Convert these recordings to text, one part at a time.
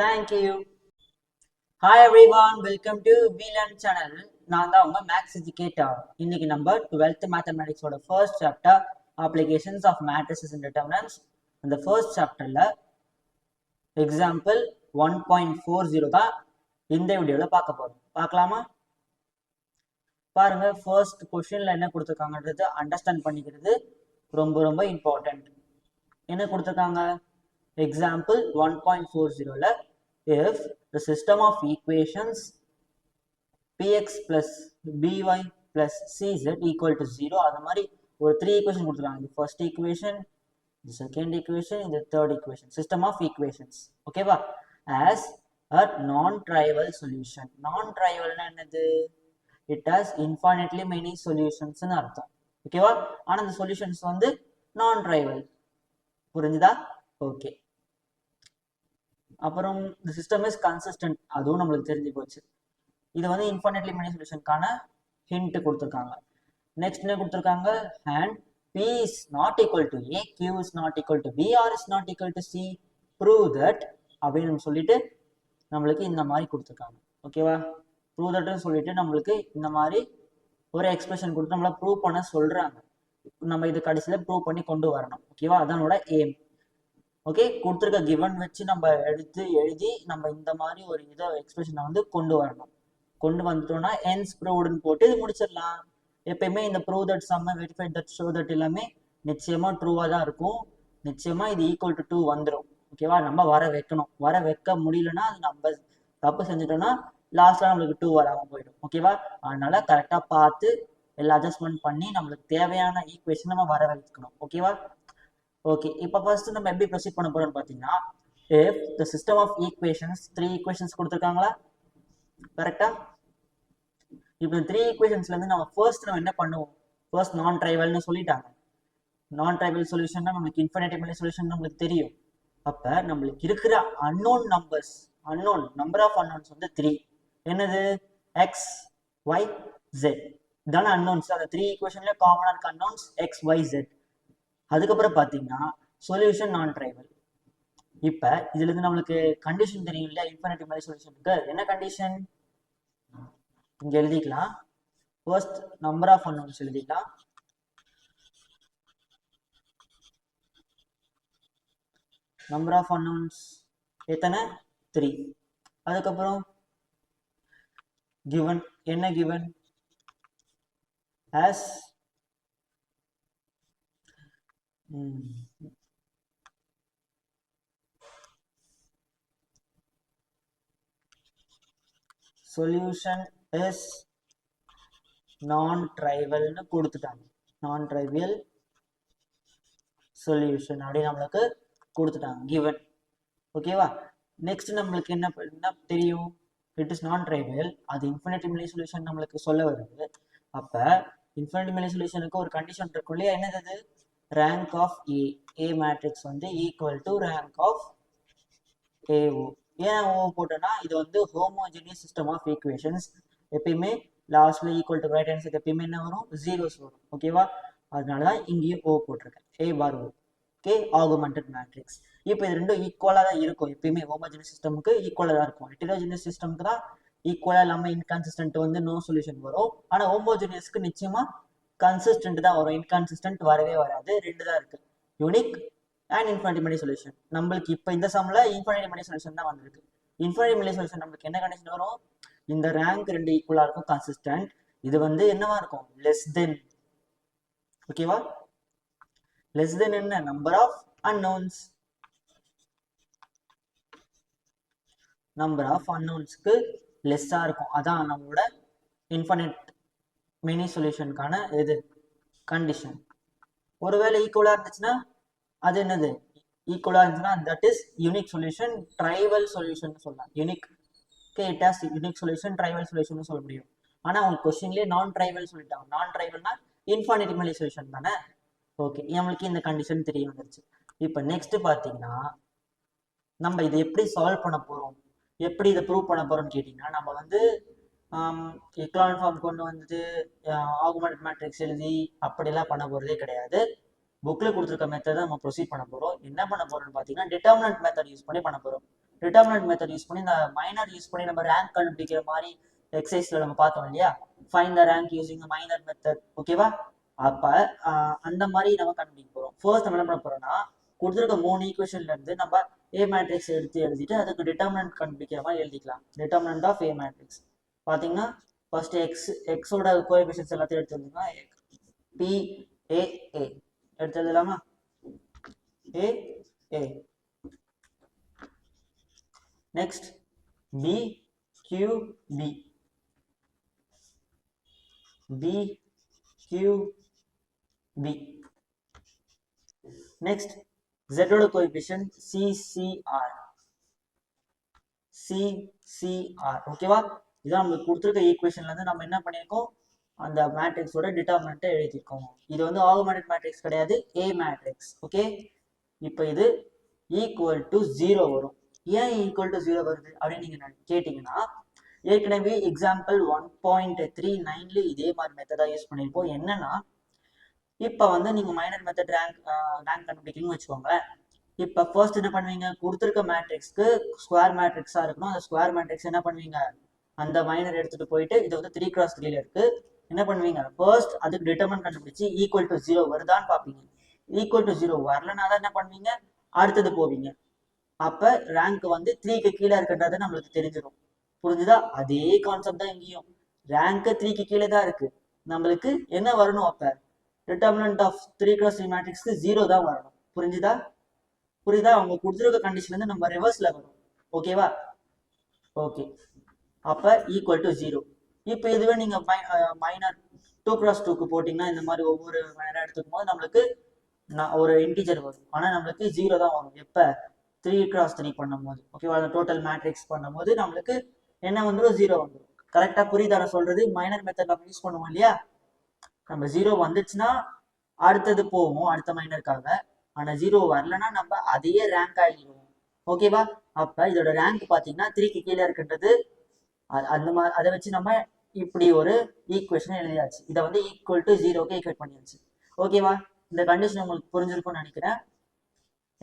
Thank you hi everyone, welcome to VLAN channel நான் தான் உங்க மேக்ஸ் எஜுகேட்டர் இன்னைக்கு நம்ம twelfth மேத்தமெட்டிக்ஸோட first chapter applications of matrices and determinants அந்த ஃபர்ஸ்ட் சாப்டர்ல example one point four zero தான் இந்த வீடியோவில் பார்க்க போகிறோம் பார்க்கலாமா? பாருங்க ஃபர்ஸ்ட் கொஷின்ல என்ன கொடுத்துருக்காங்கன்றது அண்டர்ஸ்டாண்ட் பண்ணிக்கிறது ரொம்ப ரொம்ப இம்பார்ட்டன்ட் என்ன கொடுத்துருக்காங்க? எக்ஸாம்பிள் ஒன் பாயிண்ட் ஃபோர் ஜீரோவில் if the system of equations px plus by plus cz equal to 0 அது மாதிரி ஒரு த்ரீ ஈக்குவேஷன் கொடுத்துருக்காங்க. இது ஃபர்ஸ்ட் ஈக்குவேஷன் இது செகண்ட் ஈக்குவேஷன் இது third equation system of equations ஓகேவா as a non trivial solution non ட்ரைவல்னா என்னது? இட் ஹாஸ் இன்ஃபைனட்லி மெனி சொல்யூஷன்ஸ்னு அர்த்தம். ஓகேவா ஆனால் இந்த சொல்யூஷன்ஸ் வந்து நான் ட்ரைவல் புரிஞ்சுதா? ஓகே அப்புறம் இந்த சிஸ்டம் இஸ் கன்சிஸ்டன்ட் அதுவும் நம்மளுக்கு தெரிஞ்சு போச்சு. இது வந்து இன்ஃபர்னெட்லி மெனி சொல்யூஷனுக்கான ஹிண்ட் கொடுத்துருக்காங்க. நெக்ஸ்ட் என்ன கொடுத்துருக்காங்க? And p is not equal to a q is not equal to b r is not equal to c prove that அப்படின்னு சொல்லிட்டு நம்மளுக்கு இந்த மாதிரி கொடுத்துருக்காங்க. ஓகேவா ப்ரூவ் தட்னு சொல்லிட்டு நம்மளுக்கு இந்த மாதிரி ஒரு எக்ஸ்பிரஷன் கொடுத்து நம்மளை ப்ரூவ் பண்ண சொல்றாங்க. நம்ம இது கடைசியில் ப்ரூவ் பண்ணி கொண்டு வரணும். ஓகேவா அதனோட எய்ம் ஓகே கொடுத்துருக்க கிவன் வச்சு நம்ம எடுத்து எழுதி நம்ம இந்த மாதிரி ஒரு இதை எக்ஸ்பிரஷனை வந்து கொண்டு வரணும். கொண்டு வந்துட்டோம்னா என்ஸ் ப்ரூவ்டுன்னு போட்டு இது முடிச்சிடலாம். எப்பயுமே இந்த ப்ரூவ் தட் சம்ம வெரிஃபை தட் ஷோ தட் எல்லாமே நிச்சயமாக ட்ரூவாக தான் இருக்கும். நிச்சயமாக இது ஈக்குவல் டு டூ வந்துடும் ஓகேவா நம்ம வர வைக்கணும். வர வைக்க முடியலன்னா அது நம்ம தப்பு செஞ்சிட்டோம்னா லாஸ்ட்டாக நம்மளுக்கு டூ வராமல் போயிடும். ஓகேவா அதனால கரெக்டாக பார்த்து எல்லா அட்ஜஸ்ட்மெண்ட் பண்ணி நம்மளுக்கு தேவையான ஈக்குவேஷன் நம்ம வர வைக்கணும். ஓகேவா ஓகே இப்போ ஃபர்ஸ்ட் நம்ம எப்படி ப்ரொசீட் பண்ண போறோம்னு பார்த்தீங்கன்னா if the system of equations three equations கொடுத்துருக்காங்களா? கரெக்டா இப்போ த்ரீ ஈக்குவேஷன்ஸ்ல இருந்து நம்ம ஃபர்ஸ்ட் நம்ம என்ன பண்ணுவோம்? ஃபர்ஸ்ட் நான் ட்ரைவல்னு சொல்லிட்டாங்க. நான் ட்ரைவல் சொல்யூஷன்னா நம்மளுக்கு இன்ஃபினிட்டிவ் சொல்யூஷன் நம்மளுக்கு தெரியும். அப்ப நம்மளுக்கு இருக்கிற unknown numbers unknown number of unknowns வந்து த்ரீ என்னது? எக்ஸ் ஒய் ஜெட் இதான அன்னோன்ஸ் அந்த த்ரீ ஈக்குவேஷன்ல காமனா இருக்க அன்னோன்ஸ் எக்ஸ் ஒய் ஜெட் அதுக்கப்புறம் பார்த்தீங்கன்னா சொல்யூஷன் நான் ட்ரைவல் இப்போ இதுல இருந்து நம்மளுக்கு கண்டிஷன் தெரியும் இல்லையா இன்ஃபினிட்டி மாதிரி சொல்யூஷனுக்கு என்ன கண்டிஷன் இங்கே எழுதிக்கலாம். ஃபர்ஸ்ட் நம்பர் ஆஃப் அன்னோன்ஸ் எழுதிக்கலாம். நம்பர் ஆஃப் அன்னோன்ஸ் எத்தனை? த்ரீ அதுக்கப்புறம் கிவன் என்ன given as solution is non ட்ரைவல்னு கொடுத்துட்டாங்க. நான் ட்ரைவியல் சொல்யூஷன் அப்படின்னு நம்மளுக்கு கொடுத்துட்டாங்க. கிவன் ஓகேவா நெக்ஸ்ட் நம்மளுக்கு என்ன என்ன தெரியும்? இட் இஸ் நான் ட்ரைவியல் அது இன்ஃபினிட்டி சொல்யூஷன் நம்மளுக்கு சொல்ல வருது. அப்ப இன்ஃபினிட்டி சொல்யூஷனுக்கு ஒரு கண்டிஷன் இருக்கும் இல்லையா என்னது rank of a a matrix வந்து equal to rank of a o ஏன் ஓ போட்டோம்னா இது வந்து ஹோமோஜினியஸ் சிஸ்டம் ஆஃப் ஈக்குவேஷன்ஸ் எப்பயுமே லாஸ்ட்ல ஈக்குவல் டு ரைட் ஹேண்ட் எப்பயுமே என்ன வரும்? ஜீரோஸ் வரும். ஓகேவா அதனால தான் இங்கேயும் ஓ போட்டிருக்கேன். A bar O okay augmented matrix இப்போ இது ரெண்டும் ஈக்குவலாக தான் இருக்கும். எப்பயுமே ஹோமோஜினியஸ் சிஸ்டமுக்கு ஈக்குவலாக தான் இருக்கும். ஹெட்டிரோஜினியஸ் சிஸ்டமுக்கு தான் ஈக்குவலாக இல்லாமல் இன்கன்சிஸ்டன்ட் வந்து நோ சொல்யூஷன் வரும். ஆனால் ஹோமோஜினியஸ்க்கு நிச்சயமாக கன்சிஸ்டன்ட் தான் வரும். இன்கன்சிஸ்டன்ட் வரவே வராது. ரெண்டு தான் இருக்கு. Unique and infinity many solution நம்மளுக்கு இப்போ இந்த சம்ல இன்ஃபினிட்டி மணி சொல்யூஷன் தான் வந்திருக்கு. இன்ஃபினிட்டி மணி சொல்யூஷன் நம்மளுக்கு என்ன கண்டிஷன் வரும்? இந்த ரேங்க் ரெண்டு ஈக்குவலா இருக்கும். கன்சிஸ்டன்ட் இது வந்து என்னவா இருக்கும்? லெஸ் தென் ஓகேவா லெஸ் தென் என்ன? Number of unknowns number of அன்னோன்ஸ்க்கு லெஸ்ஸாக இருக்கும். அதான் நம்மளோட இன்ஃபினிட் மினி சொல்யூஷனுக்கான இது கண்டிஷன் ஒருவேளை ஈக்குவலாக இருந்துச்சுன்னா அது என்னது? ஈக்குவலாக இருந்துச்சுன்னா that is unique solution trivial solution சொல்லலாம். Unique okay it has unique solution trivial solution சொல்ல முடியும். ஆனால் அவங்க கொஸ்டின்லேயே நான் ட்ரைவல் சொல்லிட்டாங்க. நான் ட்ரைவல்னா இன்ஃபானிட்டிமலி சொல்யூஷன் தானே? ஓகே நம்மளுக்கு இந்த கண்டிஷன் தெரிய வந்துருச்சு. இப்போ நெக்ஸ்ட் பார்த்தீங்கன்னா நம்ம இதை எப்படி சால்வ் பண்ண போகிறோம் எப்படி இதை ப்ரூவ் பண்ண போகிறோம்னு கேட்டிங்கன்னா நம்ம வந்து எக்லான் ஃபார்ம் கொண்டு வந்துட்டு ஆகுமெண்ட் மேட்ரிக்ஸ் எழுதி அப்படிலாம் பண்ண போகிறதே கிடையாது. புக்கில் கொடுத்துருக்க மெத்தட் நம்ம ப்ரொசீட் பண்ண போறோம். என்ன பண்ண போறோம்னு பார்த்தீங்கன்னா டிட்டர்மினன்ட் மெத்தட் யூஸ் பண்ணி பண்ண போகிறோம் டிட்டர்மினன்ட் மெத்தட் யூஸ் பண்ணி இந்த மைனர் யூஸ் பண்ணி நம்ம ரேங்க் கண்டுபிடிக்கிற மாதிரி எக்ஸசைஸில் நம்ம பார்த்தோம் இல்லையா? Find the rank using minor method ஓகேவா அப்ப அந்த மாதிரி நம்ம கண்டுபிடிக்க போறோம். ஃபர்ஸ்ட் நம்ம என்ன பண்ண போறோம்னா கொடுத்துருக்க மூணு ஈக்குவேஷன்ல இருந்து நம்ம ஏ மேட்ரிக்ஸ் எடுத்து எழுதிட்டு அதுக்கு டிட்டர்மினன்ட் கண்டுபிடிக்கிற மாதிரி எழுதிக்கலாம். டிட்டர்மினன்ட் ஆஃப் ஏ மேட்ரிக்ஸ் பாத்தீங்கன்னா ஃபர்ஸ்ட் எக்ஸ் எக்ஸோட கோஎஃபிஷியன்ஸ் எல்லாத்தையும் எடுத்து எழுதுனா பி ஏ ஏ எடுத்து எழுதலாமா a a next b q b b q b next ஜெட்டோட coefficient c c r c c r ஓகேவா இதான் நம்மளுக்கு கொடுத்துருக்க ஈக்குவேஷன்ல இருந்து நம்ம என்ன பண்ணியிருக்கோம்? அந்த மேட்ரிக்ஸோட டிட்டர்மினண்ட்டை எழுதியிருக்கோம். இது வந்து ஆகுமெண்டட் மேட்ரிக்ஸ் கிடையாது ஏ மேட்ரிக்ஸ் ஓகே இப்போ இது ஈக்குவல் டு ஜீரோ வரும். ஏன் ஈக்குவல் டு ஜீரோ வருது அப்படின்னு நீங்க நான் கேட்டீங்கன்னா ஏற்கனவே எக்ஸாம்பிள் ஒன் பாயிண்ட் த்ரீ நைன்ல இதே மாதிரி மெத்தடா யூஸ் பண்ணியிருப்போம். என்னன்னா இப்போ வந்து நீங்க மைனர் மெத்தட் ரேங்க் ரேங்க் கண்டுபிடிக்கணும்னு வச்சுக்கோங்களேன். இப்போ ஃபர்ஸ்ட் என்ன பண்ணுவீங்க? கொடுத்துருக்க மேட்ரிக்ஸ்க்கு ஸ்கொயர் மேட்ரிக்ஸா இருக்கணும். அந்த ஸ்கொயர் மேட்ரிக்ஸ் என்ன பண்ணுவீங்க? அந்த மைனர் எடுத்துட்டு போயிட்டு இது வந்து த்ரீ கிராஸ் த்ரீல இருக்கு. என்ன பண்ணுவீங்க? ஃபர்ஸ்ட் அதுக்கு டிட்டர்மன் கண்டுபிடிச்சு ஈக்குவல் டு ஜீரோ வருதான்னு பார்ப்பீங்க. ஈக்குவல் டு ஜீரோ வரலனா தான் என்ன பண்ணுவீங்க? அடுத்தது போவீங்க. அப்ப ரேங்க் வந்து த்ரீக்கு கீழே இருக்குன்றது நம்மளுக்கு தெரிஞ்சிடும் புரிஞ்சுதா? அதே கான்செப்ட் தான் இங்கேயும். ரேங்க் த்ரீக்கு கீழே தான் இருக்கு. நம்மளுக்கு என்ன வரணும் அப்ப? Determinant of three cross three மேட்ரிக்ஸ்க்கு zero தான் வரணும். புரிஞ்சுதா? புரியுதா? அவங்க கொடுத்துருக்க கண்டிஷன் வந்து நம்ம ரிவர்ஸ்ல வரும். ஓகேவா ஓகே அப்போ ஈக்குவல் டு ஜீரோ இப்போ இதுவே நீங்க மைனர் டூ கிராஸ் டூக்கு போட்டிங்கன்னா இந்த மாதிரி ஒவ்வொரு மைனராக எடுத்துக்கும் போது நம்மளுக்கு நான் ஒரு இன்டிஜர் வரும். ஆனால் நம்மளுக்கு ஜீரோ தான் வரும். எப்போ? த்ரீ கிராஸ் த்ரீ பண்ணும்போது. ஓகேவா அந்த டோட்டல் மேட்ரிக்ஸ் பண்ணும்போது நம்மளுக்கு என்ன வந்துடும் ஜீரோ வந்துடும் கரெக்டாக புரியுதார சொல்கிறது மைனர் மெத்தட் நம்ம யூஸ் பண்ணுவோம் இல்லையா? நம்ம ஜீரோ வந்துச்சுன்னா அடுத்தது போவோம் அடுத்த மைனருக்காக ஆனால் ஜீரோ வரலன்னா நம்ம அதையே ரேங்க் ஆகிடுவோம் ஓகேவா அப்போ இதோட ரேங்க் பார்த்தீங்கன்னா த்ரீக்கு கீழே இருக்கின்றது அந்த மாதிரி அதை வச்சு நம்ம இப்படி ஒரு ஈக்குவேஷன் எழுதியாச்சு. இதை வந்து ஈக்குவல் டு ஜீரோக்கு ஈக்குவேட் பண்ணியாச்சு. ஓகேவா இந்த கண்டிஷன் உங்களுக்கு புரிஞ்சிருக்கும்னு நினைக்கிறேன்.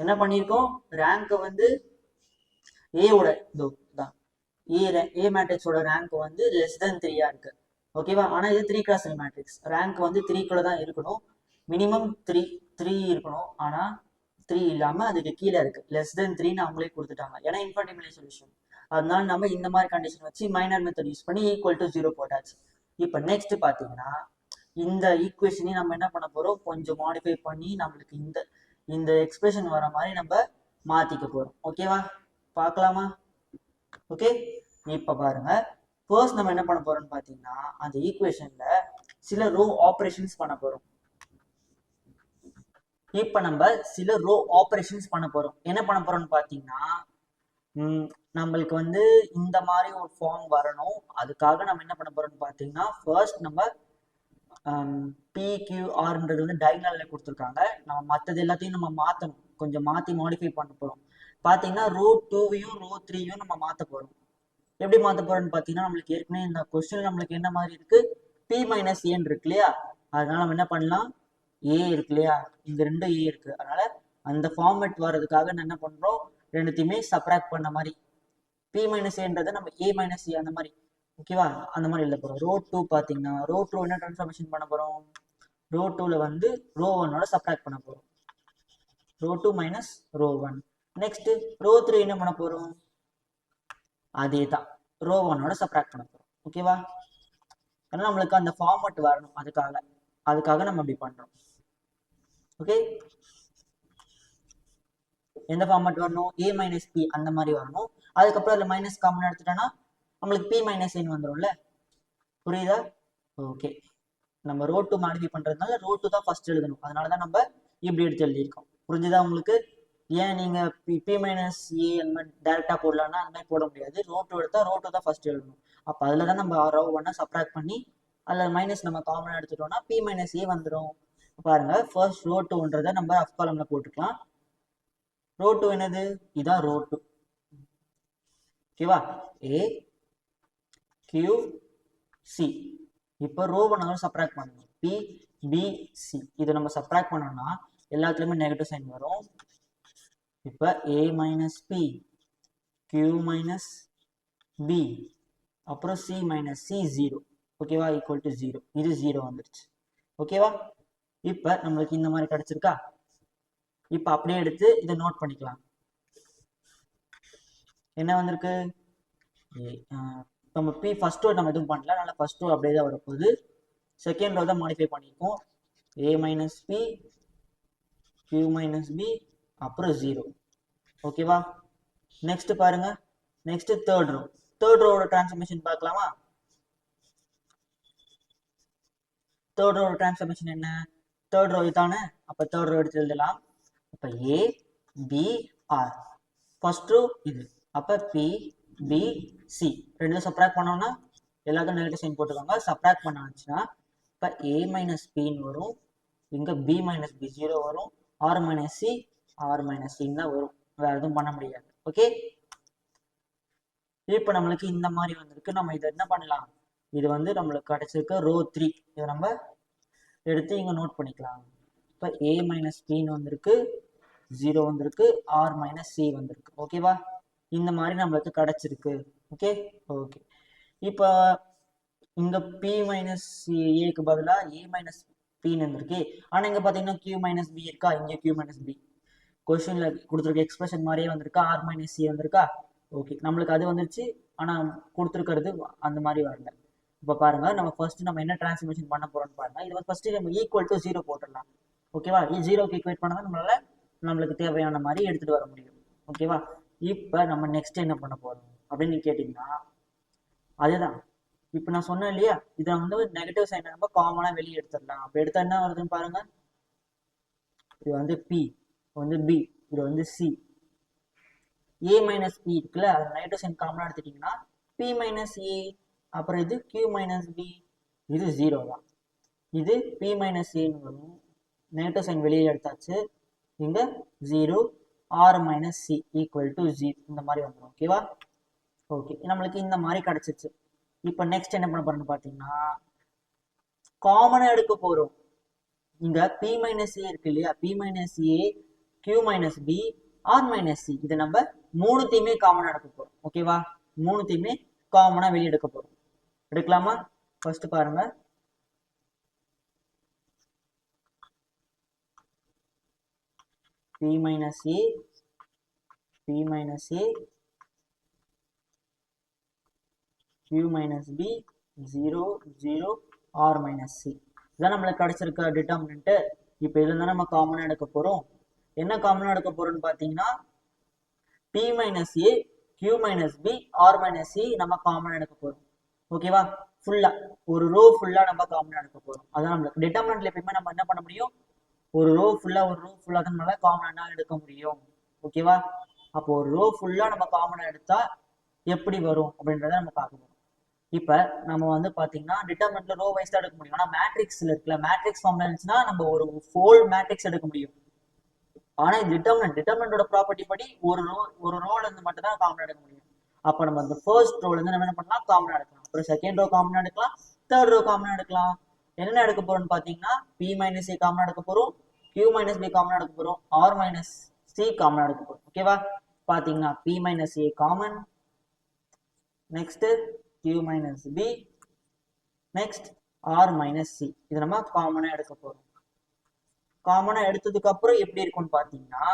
என்ன பண்ணியிருக்கோம்? ரேங்கை வந்து ஏவோட இதோ தான் ஏ ஏ மேட்ரிக்ஸோட ரேங்க் வந்து லெஸ் தென் த்ரீயா இருக்கு. ஓகேவா ஆனால் இது த்ரீ கிளாஸ் மேட்ரிக்ஸ் ரேங்க் வந்து த்ரீக்குள்ள தான் இருக்கணும். மினிமம் த்ரீ த்ரீ இருக்கணும். ஆனால் த்ரீ இல்லாமல் அதுக்கு கீழே இருக்கு. லெஸ் தென் த்ரீன்னு அவங்களே கொடுத்துட்டாங்க. ஏன்னா இன்ஃபர்டிபிளி சொல்யூஷன் அதனால நம்ம இந்த மாதிரி கண்டிஷன் வச்சு மைனர் மெத்தட் யூஸ் பண்ணி ஈக்குவல் டு ஜீரோ போட்டாச்சு. இப்போ நெக்ஸ்ட் பாத்தீங்கன்னா இந்த ஈக்குவேஷனையும் நம்ம என்ன பண்ண போறோம்? கொஞ்சம் மாடிஃபை பண்ணி நம்மளுக்கு இந்த இந்த எக்ஸ்பிரஷன் வர மாதிரி நம்ம மாத்திக்க போறோம். ஓகேவா பார்க்கலாமா? ஓகே இப்ப பாருங்க. ஃபர்ஸ்ட் நம்ம என்ன பண்ண போறோம்னு பாத்தீங்கன்னா அந்த ஈக்குவேஷன்ல சில ரோ ஆப்ரேஷன்ஸ் பண்ண போறோம். இப்ப நம்ம சில ரோ ஆப்ரேஷன்ஸ் பண்ண போறோம். என்ன பண்ண போறோம்னு பாத்தீங்கன்னா நம்மளுக்கு வந்து இந்த மாதிரி ஒரு ஃபார்ம் வரணும். அதுக்காக நம்ம என்ன பண்ண போறோம்னு பார்த்தீங்கன்னா ஃபர்ஸ்ட் நம்ம um, பிக்யூஆர்ன்றது வந்து டைனல்ல கொடுத்துருக்காங்க. நம்ம மற்றது எல்லாத்தையும் நம்ம மாற்றணும் கொஞ்சம் மாற்றி மாடிஃபை பண்ண போகிறோம் பார்த்தீங்கன்னா ரோ டூவையும் ரோ த்ரீயும் நம்ம மாற்ற போகிறோம் எப்படி மாற்ற போகிறோம்னு பார்த்தீங்கன்னா நம்மளுக்கு ஏற்கனவே இந்த கொஸ்டின் நம்மளுக்கு என்ன மாதிரி இருக்கு? பி மைனஸ் ஏன்னு இருக்கு இல்லையா? அதனால நம்ம என்ன பண்ணலாம்? ஏ இருக்கு இல்லையா? இந்த ரெண்டும் ஏ இருக்கு. அதனால அந்த ஃபார்மேட் வர்றதுக்காக நான் என்ன பண்ணுறோம் ரெண்டுத்தையுமே சப்ராக்ட் பண்ண மாதிரி பி மைனஸ் ஏன்றதை நம்ம ஏ மைனஸ் ஏ அந்த மாதிரி ஓகேவா அந்த மாதிரி எழுத போறோம். ரோ டூ பாத்தீங்கன்னா ரோ டூ என்ன ட்ரான்ஸ்ஃபர்மேஷன் பண்ண போறோம்? ரோ டூவில் வந்து ரோ ஒன்னோட சப்ராக்ட் பண்ண போகிறோம் row two minus row one next row three என்ன பண்ண போறோம்? அதே தான் ரோ ஒன்னோட சப்ராக்ட் பண்ண போகிறோம் ஓகேவா ஏன்னா நம்மளுக்கு அந்த ஃபார்மட் வரணும் அதுக்காக. அதுக்காக நம்ம இப்படி பண்றோம். ஓகே எந்த ஃபார்மட் வரணும்? ஏ மைனஸ் பி அந்த மாதிரி வரணும். அதுக்கப்புறம் அதில் மைனஸ் காமன் எடுத்துட்டோம்னா நம்மளுக்கு பி மைனஸ் ஏன்னு வந்துடும்ல புரியுதா? ஓகே நம்ம ரோ டூ மாடிஃபை பண்ணுறதுனால ரோ டூ தான் ஃபர்ஸ்ட் எழுதணும். அதனால தான் நம்ம இப்படி எடுத்து எழுதியிருக்கோம். புரிஞ்சுதா உங்களுக்கு? ஏன் நீங்கள் பி பி மைனஸ் ஏ அந்த மாதிரி டேரெக்டாக போடலான்னா அந்த மாதிரி போட முடியாது. ரோ டூ எடுத்தால் ரோ டூ தான் ஃபர்ஸ்ட் எழுதணும். அப்போ அதில் தான் நம்ம ரோ ஒன்னா சப்ராக்ட் பண்ணி அதில் மைனஸ் நம்ம காமனாக எடுத்துட்டோம்னா பி மைனஸ் ஏ வந்துடும் பாருங்க ஃபர்ஸ்ட் ரோ டூன்றதை நம்ம அஃப் காலமில் போட்டுக்கலாம். ரோ டூ என்னது? இதான் ரோ டூ ஓகேவா ஏ கியூ சி இப்போ ரோ ஒன்னாலும் சப்ராக்ட் பண்ணணும். பி பி சி இதை நம்ம சப்ராக்ட் பண்ணோம்னா எல்லாத்துலேயுமே நெகட்டிவ் சைன் வரும். இப்போ a minus p q minus b அப்புறம் சி மைனஸ் சி ஜீரோ ஓகேவா ஈக்குவல் டு ஜீரோ இது ஜீரோ வந்துருச்சு. ஓகேவா இப்போ நம்மளுக்கு இந்த மாதிரி கிடைச்சிருக்கா? இப்போ அப்படியே எடுத்து இதை நோட் பண்ணிக்கலாம். என்ன வந்திருக்கு? நம்ம பி ஃபர்ஸ்ட் ரோ நம்ம எதுவும் பண்ணல. அதனால ஃபர்ஸ்ட் ரோ அப்படியே தான் வரப்போகுது. செகண்ட் ரோ தான் மாடிஃபை பண்ணியிருக்கோம் a minus p q minus b அப்புறம் ஜீரோ ஓகேவா நெக்ஸ்ட் பாருங்க. நெக்ஸ்ட் தேர்ட் ரோ தேர்ட் ரோவோட டிரான்ஸ்ஃபர்மேஷன் பார்க்கலாமா? தேர்ட் ரோவோட டிரான்ஸ்ஃபர்மேஷன் என்ன? தேர்ட் ரோ தானே அப்போ தேர்ட் ரோ எடுத்து எழுதலாம். அப்போ a b r first row இது. அப்போ பி பி சி ரெண்டு சப்ராக்ட் பண்ணோம்னா எல்லாத்துக்கும் நெகட்டிவ் சைன் போட்டுக்கோங்க. சப்ராக்ட் பண்ணாச்சுன்னா இப்போ ஏ மைனஸ் பின்னு வரும். இங்கே பி மைனஸ் பி ஜீரோ வரும். R minus c r minus சின்னு தான் வரும். வேறு எதுவும் பண்ண முடியாது. ஓகே இப்போ நம்மளுக்கு இந்த மாதிரி வந்திருக்கு. நம்ம இதை என்ன பண்ணலாம்? இது வந்து நம்மளுக்கு கிடைச்சிருக்க ரோ த்ரீ இதை நம்ம எடுத்து இங்கே நோட் பண்ணிக்கலாம். இப்போ ஏ மைனஸ் பின்னு வந்திருக்கு. ஜீரோ வந்திருக்கு. ஆர் மைனஸ் சி வந்திருக்கு. ஓகேவா இந்த மாதிரி நம்மளுக்கு கிடைச்சிருக்கு. ஓகே ஓகே இப்போ இங்கே பி மைனஸ் ஏக்கு பதிலாக ஏ மைனஸ் பின்னு இருந்திருக்கு ஆனால் இங்கே பார்த்தீங்கன்னா கியூ மைனஸ் பி இருக்கா? இங்கே கியூ மைனஸ் பி கொஷினில் கொடுத்துருக்க எக்ஸ்பிரஷன் மாதிரியே வந்திருக்கா? ஆர் மைனஸ் சி வந்திருக்கா? ஓகே நம்மளுக்கு அது வந்துருச்சு. ஆனால் கொடுத்துருக்கிறது அந்த மாதிரி வரல. இப்போ பாருங்க நம்ம ஃபர்ஸ்ட் நம்ம என்ன டிரான்ஸ்ஃபர்மேஷன் பண்ண போறோம்னு பாருங்க. இது வந்து ஃபர்ஸ்ட் நம்ம ஈக்குவல் டு ஜீரோ போட்டுடலாம். ஓகேவா ஜீரோக்கு e ஈக்குவேட் பண்ணால் நம்மளால நம்மளுக்கு தேவையான மாதிரி எடுத்துட்டு வர முடியும். ஓகேவா இப்போ நம்ம நெக்ஸ்ட் என்ன பண்ண போறோம்? அப்படின்னு கேட்டிங்கன்னா அதுதான். இப்போ நான் சொன்னேன் இல்லையா? இதை வந்து நெகட்டிவ் சைன் நம்ம காமனாக வெளியே எடுத்துடலாம். அப்போ எடுத்தா என்ன வருதுன்னு பாருங்க. இது வந்து பி வந்து பி இது வந்து சி ஏ மைனஸ் பி இருக்குல்ல அது நெகட்டிவ் சைன் காமனாக எடுத்துட்டிங்கன்னா பி மைனஸ் ஏ அப்புறம் இது கியூ மைனஸ் பி இது ஜீரோ தான். இது பி மைனஸ் ஏன்னு வரும். நெகட்டிவ் சைன் வெளியே எடுத்தாச்சு. இங்கே zero r minus c equal to g இந்த மாதிரி வந்துடும் ஓகேவா ஓகே நம்மளுக்கு இந்த மாதிரி கிடச்சிச்சு இப்போ நெக்ஸ்ட் என்ன பண்ண போறோம்னு பார்த்தீங்கன்னா காமனாக எடுக்க போகிறோம் இங்கே பி மைனஸ் ஏ இருக்கு இல்லையா? P minus a q minus b r minus c இதை நம்ம மூணுத்தையுமே காமனாக எடுக்க போகிறோம் ஓகேவா மூணுத்தையுமே காமனாக வெளியே எடுக்க போகிறோம் எடுக்கலாமா? ஃபர்ஸ்ட் பாருங்க. P minus a p minus a q minus b 0 0 r minus c. இதான் நம்மளுக்கு கிடைச்சிருக்க டிட்டர்மினன்ட்டு இப்போ இதில் தான் நம்ம காமனாக எடுக்க போகிறோம் என்ன காமனாக எடுக்க போறோம்னு பார்த்தீங்கன்னா p minus a q minus b r minus c நம்ம காமனாக எடுக்க போகிறோம் ஓகேவா ஃபுல்லாக ஒரு ரோ ஃபுல்லாக நம்ம காமனாக எடுக்க போகிறோம் அதான் நம்மளுக்கு டிட்டர்மினன்ட்ல எப்பயுமே நம்ம என்ன பண்ண முடியும்? ஒரு ரோ ஃபுல்லா ஒரு ரோ ஃபுல்லாக தான் நம்மளால காமனாக எடுக்க முடியும். ஓகேவா அப்போ ஒரு ரோ ஃபுல்லா நம்ம காமனாக எடுத்தா எப்படி வரும் அப்படின்றத நம்ம பார்க்க போறோம். இப்போ நம்ம வந்து பார்த்தீங்கன்னா டிட்டர்மெண்ட்ல ரோ வைஸ் தான் எடுக்க முடியும். ஆனால் மேட்ரிக்ஸ்ல இருக்குல்ல மேட்ரிக்ஸ் ஃபார்ம்ல இருந்துச்சுன்னா நம்ம ஒரு ஃபோல் மேட்ரிக்ஸ் எடுக்க முடியும். ஆனால் இது டிட்டர்மெண்ட் டிட்டர்மெண்டோட ப்ராப்பர்ட்டி படி ஒரு ரோ ஒரு ரோல இருந்து மட்டும் தான் காமன் எடுக்க முடியும். அப்போ நம்ம அந்த ஃபர்ஸ்ட் ரோல இருந்து நம்ம என்ன பண்ணலாம்? காமன் எடுக்கலாம். அப்புறம் செகண்ட் ரோ காமன் எடுக்கலாம். தேர்ட் ரோ காமன் எடுக்கலாம். என்னென்ன எடுக்க போறோம்னு பார்த்தீங்கன்னா பி மைனஸ் ஏ காமன் எடுக்க போறோம். கியூ மைனஸ் பி காமன் எடுக்க போறோம். ஆர் மைனஸ் சி காமன் எடுக்க போறோம். ஓகேவா பார்த்தீங்கன்னா p minus a common next q minus b next r minus c இது நம்ம காமனாக எடுக்க போகிறோம் காமனாக எடுத்ததுக்கு அப்புறம் எப்படி இருக்கும்னு பார்த்தீங்கன்னா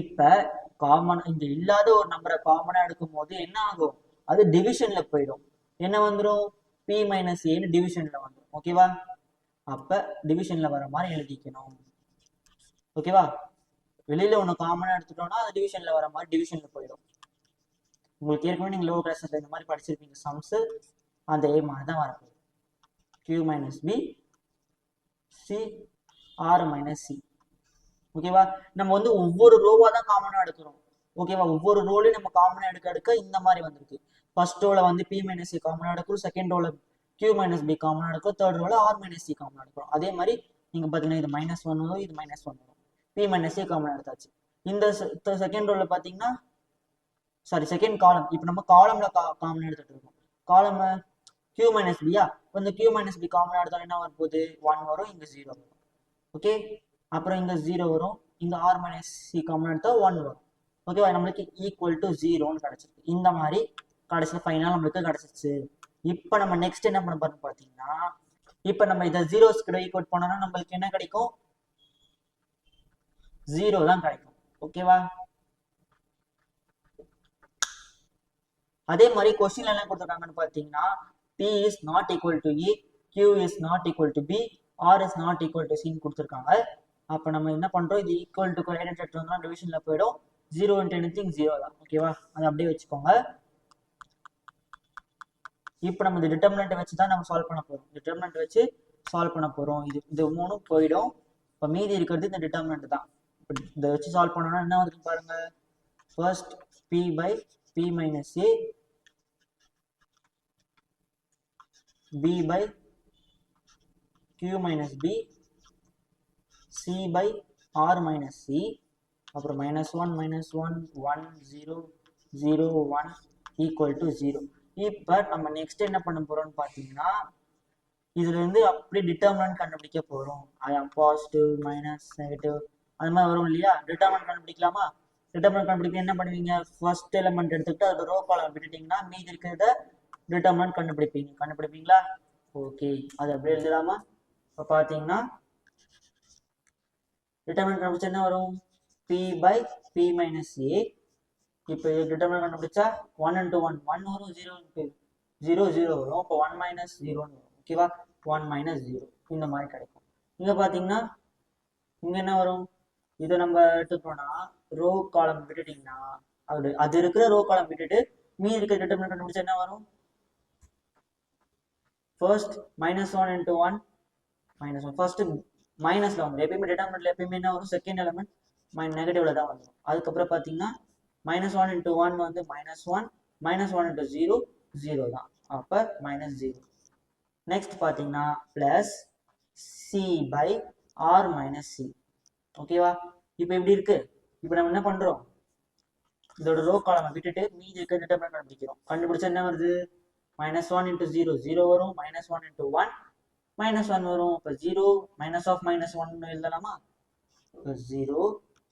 இப்போ காமன் இங்கே இல்லாத ஒரு நம்பரை காமனாக எடுக்கும் போது என்ன ஆகும்? அது டிவிஷனில் போயிடும். என்ன வந்துடும் பி மைனஸ் ஏன்னு டிவிஷனில் வந்துடும் ஓகேவா அப்போ டிவிஷனில் வர மாதிரி எழுதிக்கணும். ஓகேவா வெளியில ஒன்று காமனாக எடுத்துட்டோம்னா அது டிவிஷனில் வர மாதிரி டிவிஷனில் போயிடும். உங்களுக்கு ஏற்கனவே நீங்கள் லோ கிளாஸில் இந்த மாதிரி படிச்சிருப்பீங்க. சம்ஸ் அந்த ஏ மாதிரி தான் வரப்போகுது q minus b c r minus c ஓகேவா நம்ம வந்து ஒவ்வொரு ரோவாக தான் காமனாக எடுக்கிறோம். ஓகேவா ஒவ்வொரு ரோலையும் நம்ம காமனாக எடுக்க எடுக்க இந்த மாதிரி வந்திருக்கு. ஃபர்ஸ்ட் ரோல வந்து பி மைனஸ் சி காமனாக எடுக்கிறோம். செகண்ட் ரோல கியூ மைனஸ் பி காமனாக எடுக்கிறோம். தேர்ட் ரோல ஆர் மைனஸ் சி காமனாக எடுக்கிறோம். அதே மாதிரி நீங்கள் பார்த்தீங்கன்னா இது மைனஸ் ஒன் வரும் இது மைனஸ் ஒன் வரும் பி மைனஸ் ஏ காமன் எடுத்தாச்சு இந்த செகண்ட் ரோல பாத்தீங்கன்னா சாரி செகண்ட் காலம் இப்போ நம்ம காலம்ல காமன் எடுத்துட்டு இருக்கோம். காலம் கியூ மைனஸ் பியா இந்த கியூ மைனஸ் பி காமன் எடுத்தாலும் என்ன வரும் போது ஒன் வரும் இங்க ஜீரோ வரும். ஓகே அப்புறம் இங்க ஜீரோ வரும் இங்க ஆர் மைனஸ் சி காமன் எடுத்தா ஒன் வரும். ஓகேவா நம்மளுக்கு ஈக்குவல் டு ஜீரோன்னு கிடைச்சிருக்கு. இந்த மாதிரி கடைசியில் ஃபைனலாக நம்மளுக்கு கிடைச்சிருச்சு. இப்போ நம்ம நெக்ஸ்ட் என்ன பண்ண போறோம் பார்த்தீங்கன்னா இப்போ நம்ம இதை ஜீரோஸ் கிட்ட ஈக்குவல் பண்ணோம்னா நம்மளுக்கு என்ன கிடைக்கும்? ஜீரோ தான் கிடைக்கும். ஓகேவா அதே மாதிரி கொஸ்டின்ல என்ன கொடுத்துருக்காங்கன்னு பார்த்தீங்கன்னா p is not equal to a q is not equal to b r is not equal to சின்னு கொடுத்துருக்காங்க. அப்போ நம்ம என்ன பண்றோம்? இது ஈக்குவல் டு கொலைடட் எடுத்து டிவிஷன்ல போயிடும். ஜீரோ இன்ட் எனிதிங் ஜீரோ தான். ஓகேவா அதை அப்படியே வச்சுக்கோங்க. இப்போ நம்ம இந்த டிட்டர்மினண்ட் வச்சு தான் நம்ம சால்வ் பண்ண போறோம். டிட்டர்மினண்ட் வச்சு சால்வ் பண்ண போறோம். இது இது மூணும் போயிடும். இப்போ மீதி இருக்கிறது இந்த டிட்டர்மினண்ட் தான். இதை வச்சு சால்வ் பண்ணோம்னா என்ன வருது பாருங்க? First p by p minus a p by q minus b c by r minus c அப்புறம் minus 1 minus 1 1 0 0 1 equal to 0 இப்போ நம்ம நெக்ஸ்ட் என்ன பண்ண போறோம்னு பார்த்தீங்கன்னா இதுல இருந்து அப்படியே டிட்டர்மினன்ட் கண்டுபிடிக்க போறோம். ஐ ஆம் பாசிட்டிவ் மைனஸ் நெகட்டிவ் அது மாதிரி வரும் இல்லையா? டிட்டர்மினன்ட் கண்டுபிடிக்கலாமா? டிட்டர்மினன்ட் கண்டுபிடிக்க என்ன பண்ணுவீங்க? ஃபர்ஸ்ட் எலமெண்ட் எடுத்துக்கிட்டு அது ரோ காலம் விட்டுட்டீங்கன்னா மீதி இருக்கிறத டிட்டர்மினன்ட் கண்டுபிடிப்பீங்க. கண்டுபிடிப்பீங்களா? ஓகே அது அப்படியே எழுதலாமா? இப்போ பார்த்தீங்கன்னா டிட்டர்மினன்ட் கண்டுபிடிச்சா என்ன வரும்? P by p minus a இப்போ டிட்டர்மினன்ட் கண்டுபிடிச்சா ஒன் இன்ட்டு ஒன் ஒன் வரும் ஜீரோ இன்ட்டு ஜீரோ ஜீரோ வரும். இப்போ ஒன் மைனஸ் ஜீரோன்னு வரும். ஓகேவா ஒன் மைனஸ் ஜீரோ இந்த மாதிரி கிடைக்கும். இங்கே பார்த்தீங்கன்னா இங்கே என்ன வரும்? இதை நம்ம எடுத்துக்கணும்னா ரோ காலம் விட்டுட்டீங்கன்னா அது அது இருக்கிற ரோ காலம் விட்டுட்டு மீதி இருக்கிற டிட்டர்மினன்ட் கண்டுபிடிச்சா என்ன வரும்? First minus one into one minus one first மைனஸ்ல வந்து எப்பயுமே டிட்டர்மினன்ட்ல எப்பயுமே என்ன வரும்? செகண்ட் எலமெண்ட் மைன் நெகட்டிவ்ல தான் வந்துடும் அதுக்கப்புறம் பார்த்தீங்கன்னா மைனஸ் ஒன் இன்ட்டு ஒன் வந்து minus one minus one into zero zero தான். அப்போ மைனஸ் ஜீரோ நெக்ஸ்ட் பார்த்தீங்கன்னா plus c by r minus c ஓகேவா இப்போ எப்படி இருக்கு? இப்போ நம்ம என்ன பண்றோம்? இதோட ரோ காலம் விட்டுட்டு மீதி இருக்க டிட்டர்மினன்ட் கண்டுபிடிக்கிறோம். கண்டுபிடிச்சா என்ன வருது? Minus one into zero zero வரும் minus one into one minus one வரும். இப்போ zero minus of minus one எழுதலாமா? இப்போ zero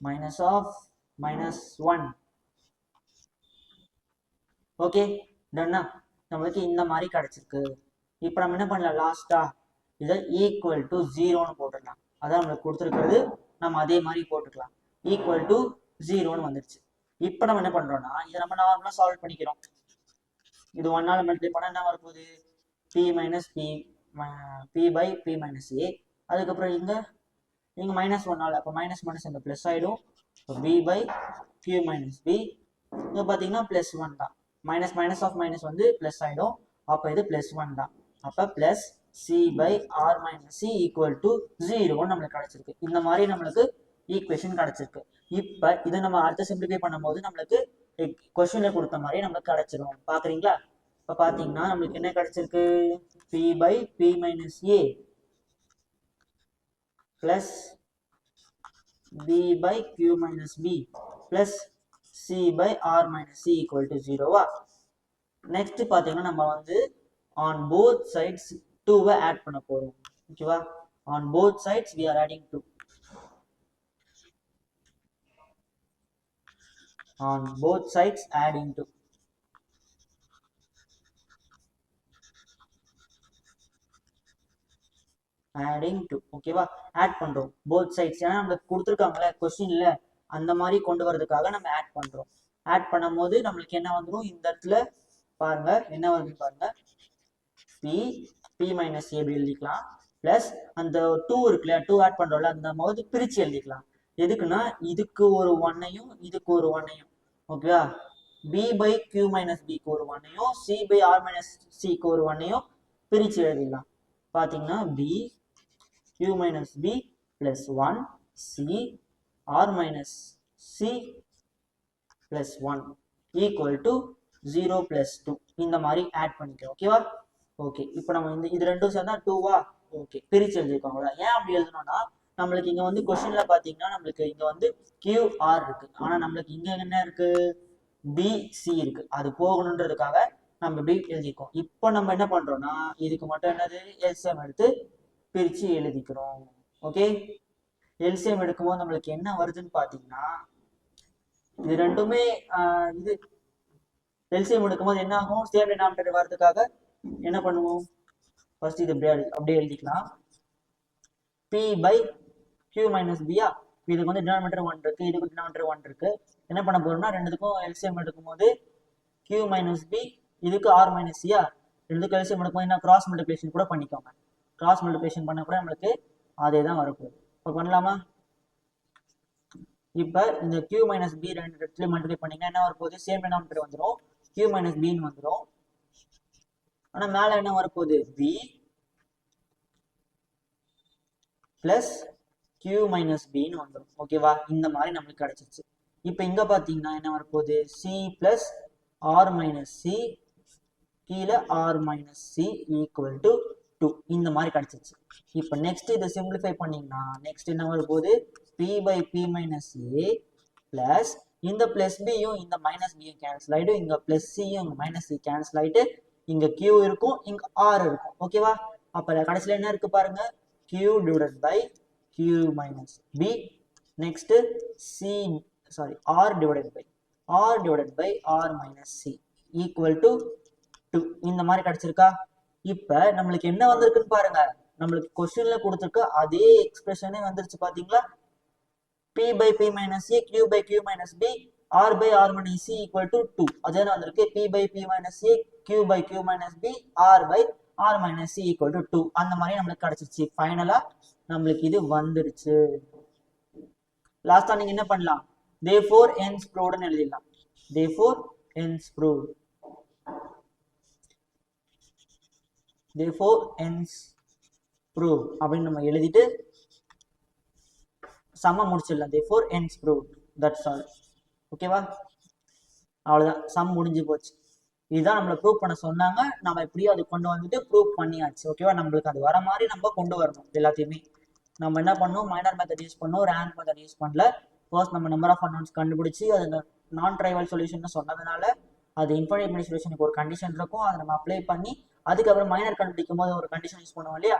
minus of minus one okay டன்னா நம்மளுக்கு இந்த மாதிரி கிடைச்சிருக்கு. இப்போ நம்ம என்ன பண்ணலாம்? லாஸ்டா இதை ஈக்குவல் டு ஜீரோன்னு போட்டுடலாம் அதான் நம்மளுக்கு கொடுத்துருக்கிறது நம்ம அதே மாதிரி போட்டுக்கலாம். ஈக்குவல் டு ஜீரோன்னு வந்துருச்சு. இப்போ நம்ம என்ன பண்றோம்னா இதை நம்ம நார்மலாக சால்வ் பண்ணிக்கிறோம். இது ஒன்னால மல்டிப்ளை பண்ணா என்ன வரப்போகுது? P minus p p by p minus a அதுக்கப்புறம் இங்க இங்க மைனஸ் ஒன்னால அப்போ மைனஸ் மைனஸ் இந்த ப்ளஸ் ஆயிடும். B by q minus b இங்க பார்த்தீங்கன்னா ப்ளஸ் ஒன் தான். மைனஸ் மைனஸ் ஆஃப் மைனஸ் வந்து ப்ளஸ் ஆயிடும். அப்போ இது ப்ளஸ் ஒன் தான். அப்போ plus c by r minus c equal to ஜீரோன்னு நம்மளுக்கு கிடைச்சிருக்கு. இந்த மாதிரி நம்மளுக்கு ஈக்குவேஷன் கிடைச்சிருக்கு. இப்போ இதை நம்ம அடுத்த சிம்பிளிஃபை பண்ணும்போது நம்மளுக்கு கொஸ்டின்ல கொடுத்த மாதிரி நம்மளுக்கு கிடைச்சிரும். பாக்குறீங்களா இப்போ பாத்தீங்கன்னா நம்மளுக்கு என்ன கிடைச்சிருக்கு? P by p minus a plus b by q minus b plus c by r minus c equal to ஜீரோவா நெக்ஸ்ட் பாத்தீங்கன்னா நம்ம வந்து ஆன் போத் சைட்ஸ் டூவை ஆட் பண்ண போறோம். ஓகேவா on both sides we are adding two on both sides adding into adding to ஓகேவா add பண்றோம். போத் சைட்ஸ் ஏன்னா நம்மளுக்கு கொடுத்துருக்காங்கல்ல கொஸ்டின்ல அந்த மாதிரி கொண்டு வரதுக்காக நம்ம ஆட் பண்றோம். ஆட் பண்ணும்போது நம்மளுக்கு என்ன வந்துடும் இந்த இடத்துல பாருங்க என்ன வருது பாருங்க. பி பி மைனஸ் ஏபி எழுதிக்கலாம். பிளஸ் அந்த டூ இருக்குல்ல டூ ஆட் பண்றோம்ல அந்த போது பிரிச்சு எழுதிக்கலாம். எதுக்குன்னா இதுக்கு ஒரு ஒன்னையும் இதுக்கு ஒரு ஒன்னையும் ஓகேவா பி பை கியூ மைனஸ் பிக்கு ஒரு ஒன்னையும் சி பை ஆர் மைனஸ் சிக்கு ஒரு ஒன்னையும் பிரித்து எழுதிடலாம் பார்த்தீங்கன்னா B Q minus B plus one C R minus C plus one equal to zero plus two இந்த மாதிரி ஆட் பண்ணிக்கிறோம் ஓகேவா ஓகே இப்போ நம்ம இந்த இது ரெண்டும் சேர்ந்தா டூவா ஓகே பிரித்து எழுதிருக்கோங்களா ஏன் அப்படி எழுதணும்னா நம்மளுக்கு இங்க வந்து கொஸ்டின்ல பாத்தீங்கன்னா நம்மளுக்கு இங்க வந்து கியூ ஆர் இருக்கு. ஆனா நம்மளுக்கு இங்க என்ன இருக்கு? பி சி இருக்கு. அது போகணுன்றதுக்காக நம்ம இப்படி எழுதிக்கோம் இப்போ நம்ம என்ன பண்றோம்னா இதுக்கு மட்டும் என்னது? எல்சிஎம் எடுத்து பிரிச்சு எழுதிக்கிறோம். ஓகே எல்சிஎம் எடுக்கும்போது நம்மளுக்கு என்ன வருதுன்னு பாத்தீங்கன்னா இது ரெண்டுமே இது எல்சிஎம் எடுக்கும்போது என்ன ஆகும்? சேம் டினாமினேட்டர் வர்றதுக்காக என்ன பண்ணுவோம்? ஃபர்ஸ்ட் இது அப்படியே அப்படியே எழுதிக்கலாம். பி பை கியூ மைனஸ் பியா இதுக்கு வந்து டினாமினேட்டர் ஒன் இருக்கு இதுக்கு டினாமினேட்டர் ஒன் இருக்கு. என்ன பண்ண போறோம்னா ரெண்டுத்துக்கும் எல்சிஎம் எடுக்கும்போது கியூ மைனஸ் பி இதுக்கு ஆர் மைனஸ் சியா ரெண்டுக்கும் எல்சிஎம் எடுக்கும்போது என்ன? கிராஸ் மல்டிபிளேஷன் கூட பண்ணிக்கோங்க. கிராஸ் மல்டிபிளேஷன் பண்ண கூட நம்மளுக்கு அதே தான் வரப்போகுது. இப்போ பண்ணலாமா? இப்போ இந்த கியூ மைனஸ் பி ரெண்டு இடத்துலையும் மல்டிப்ளை பண்ணீங்க என்ன வரப்போகுது? சேம் டினாமினேட்டர் வந்துடும் கியூ மைனஸ் பின்னு வந்துடும் ஆனால் மேலே என்ன வரப்போகுது? பி பிளஸ் கியூ மைனஸ் பின்னு வந்துடும் ஓகேவா இந்த மாதிரி நம்மளுக்கு கிடைச்சிருச்சு. இப்போ இங்கே பார்த்தீங்கன்னா என்ன வரப்போகுது? C plus R minus C கீழே R minus C equal to two இந்த மாதிரி கிடைச்சிருச்சு. இப்போ நெக்ஸ்ட் இதை சிம்பிளிஃபை பண்ணீங்கன்னா நெக்ஸ்ட் என்ன வரப்போகுது? P by P minus A plus இந்த பிளஸ் பியும் இந்த மைனஸ் பியும் கேன்சல் ஆகிடும் இங்கே பிளஸ் சியும் இங்கே மைனஸ் சி கேன்சல் ஆகிட்டு இங்கே கியூ இருக்கும் இங்கே ஆர் இருக்கும். ஓகேவா அப்போ கடைசியில் என்ன இருக்கு பாருங்க? Q divided by Q minus B next C sorry R divided by R divided by R minus C equal to two இந்த மாதிரி கிடைச்சிருக்கா? இப்ப நம்மளுக்கு என்ன வந்திருக்குன்னு பாருங்க. நம்மளுக்கு கொஸ்டின்ல கொடுத்துருக்க அதே எக்ஸ்பிரஷனே வந்துருச்சு பாத்தீங்களா? P by P minus C Q by Q minus B R by R minus C equal to two அதே வந்திருக்கு P by P minus A Q by Q minus B R by R minus C equal to two அந்த மாதிரி நம்மளுக்கு கிடைச்சிருச்சு. ஃபைனலாக நம்மளுக்கு இது வந்துருச்சு லாஸ்ட்டாக நீங்கள் என்ன பண்ணலாம்? தே ஃபோர் என்ஸ் ப்ரூவ்டுன்னு எழுதிடலாம். Therefore hence proved therefore hence proved அப்படின்னு நம்ம எழுதிட்டு சம்ம முடிச்சிடலாம். Therefore hence proved that's all ஓகேவா அவ்வளோதான் சம் முடிஞ்சு போச்சு. இதுதான் நம்மளை ப்ரூவ் பண்ண சொன்னாங்க. நம்ம எப்படியோ அது கொண்டு வந்துட்டு ப்ரூவ் பண்ணியாச்சு. ஓகேவா நம்மளுக்கு அது வர மாதிரி நம்ம கொண்டு வரணும் எல்லாத்தையுமே. நம்ம என்ன பண்ணோம்? மைனர் மெத்தட் யூஸ் பண்ணோம். ரேங்க் மெத்தட் யூஸ் பண்ணல. ஃபர்ஸ்ட் நம்ம நம்பர் ஆஃப் அனௌன்ஸ் கண்டுபிடிச்சி அது நான் ட்ரைவல் சொல்யூஷன் சொன்னதுனால அது இன்ஃபர்மேட் சொல்யூஷனுக்கு ஒரு கண்டிஷன் இருக்கும். அதை நம்ம அப்ளை பண்ணி அதுக்கப்புறம் மைனர் கண்டுபிடிக்கும் போது ஒரு கண்டிஷன் யூஸ் பண்ணுவோம் இல்லையா?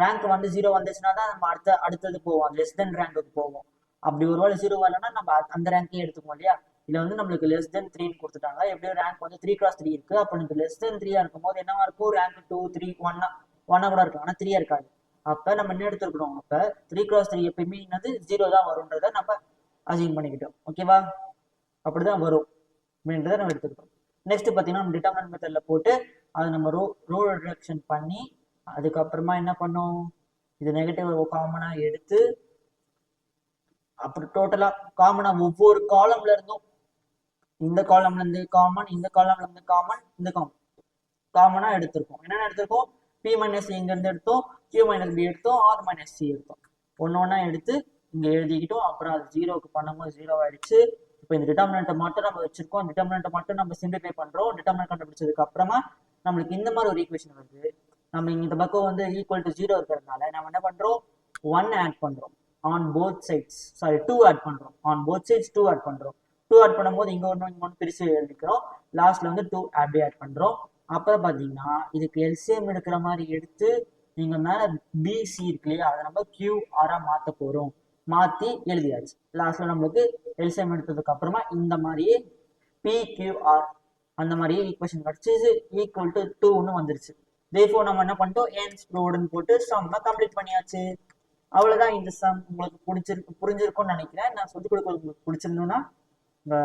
ரேங்க் வந்து ஜீரோ வந்துச்சுன்னா தான் நம்ம அடுத்த அடுத்தது போவோம். லெஸ் தென் ரேங்க்குக்கு போவோம். அப்படி ஒரு ஒருவேளை ஜீரோ வரலன்னா நம்ம அந்த ரேங்கையும் எடுத்துக்குவோம் இல்லையா? இதுல வந்து நம்மளுக்கு லெஸ் தென் த்ரீன்னு கொடுத்துட்டாங்க. எப்படியும் ரேங்க் வந்து த்ரீ கிராஸ் த்ரீ இருக்கு. அப்போ எனக்கு லெஸ் தென் த்ரீயா இருக்கும் போது என்னவா இருக்கும்? ரேங்க் டூ த்ரீ ஒன்னா ஒன்னா கூட இருக்கும் ஆனா த்ரீயா இருக்காது. அப்ப நம்ம என்ன எடுத்துருக்கணும் அப்ப த்ரீ கிராஸ் த்ரீ எப்பயுமே என்னது ஜீரோ தான் வரும்ன்றத நம்ம அசீவ் பண்ணிக்கிட்டோம். ஓகேவா அப்படிதான் வரும். அப்படின்றத நம்ம எடுத்துக்கிட்டோம். நெக்ஸ்ட் பார்த்தீங்கன்னா நம்ம டிட்டர்மன் மெத்தடில் போட்டு அதை நம்ம ரோ ரோ ரிடக்ஷன் பண்ணி அதுக்கப்புறமா என்ன பண்ணோம்? இது நெகட்டிவ் காமனாக எடுத்து அப்புறம் டோட்டலாக காமனாக ஒவ்வொரு காலம்ல இருந்தும் இந்த காலம்ல இருந்து காமன் இந்த காலம்ல இருந்து காமன் இந்த காமன் காமனாக எடுத்திருக்கோம் என்னென்ன எடுத்திருக்கோம் பி மைனஸ் இங்கேருந்து எடுத்தோம். கியூ மைனஸ் பி எடுத்தோம். ஆர் மைனஸ் சி எடுத்தோம். ஒன்று ஒன்றா எடுத்து இங்கே எழுதிக்கிட்டோம். அப்புறம் அது ஜீரோக்கு பண்ணும்போது ஜீரோ ஆயிடுச்சு. இப்போ இந்த டிட்டர்மினண்ட்டை மட்டும் நம்ம வச்சிருக்கோம். டிட்டர்மினண்ட்டை மட்டும் நம்ம சிம்பிளிஃபை பண்ணுறோம் டிட்டர்மினன்ட் கண்டுபிடிச்சதுக்கு அப்புறமா நம்மளுக்கு இந்த மாதிரி ஒரு ஈக்குவேஷன் வருது. நம்ம இந்த பக்கம் வந்து ஈக்குவல் டு ஜீரோ இருக்கிறதுனால நம்ம என்ன பண்றோம்? ஒன் ஆட் பண்றோம். On both sides sorry two add பண்றோம். On both sides two add பண்றோம். டூ ஆட் பண்ணும்போது இங்க ஒன்று இங்க ஒன்று பிரிச்சு எழுதிக்கிறோம் லாஸ்ட்ல வந்து டூ அப்படியே ஆட் பண்றோம். அப்புறம் பாத்தீங்கன்னா இதுக்கு எல்சிஎம் எடுக்கிற மாதிரி எடுத்து நீங்க மேல பிசி இருக்கு இல்லையா அதை நம்ம கியூ ஆரா மாத்த போறோம். மாத்தி எழுதியாச்சு. லாஸ்ட்ல நம்மளுக்கு எல்சிஎம் எடுத்ததுக்கு அப்புறமா இந்த மாதிரியே பிக்யூஆர் அந்த மாதிரியே ஈக்குவேஷன் கிடைச்சி ஈக்குவல் டு டூன்னு வந்துருச்சு. தேஃபோ நம்ம என்ன பண்ணிட்டோம்? ஏன்ஸ் ப்ரோடுன்னு போட்டு சம்மை கம்ப்ளீட் பண்ணியாச்சு. அவ்வளவுதான் இந்த சம் உங்களுக்கு பிடிச்சிருக்கு புரிஞ்சிருக்கும்னு நினைக்கிறேன். நான் சொல்லிக் கொடுக்க உங்களுக்கு பிடிச்சிருந்தோன்னா உங்க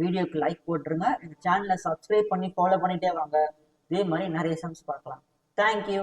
வீடியோக்கு லைக் போட்டுருங்க. இந்த சேனலை சப்ஸ்கிரைப் பண்ணி ஃபாலோ பண்ணிட்டே வாங்க. இதே மாதிரி நிறைய சம்ஸ் பார்க்கலாம். தேங்க்யூ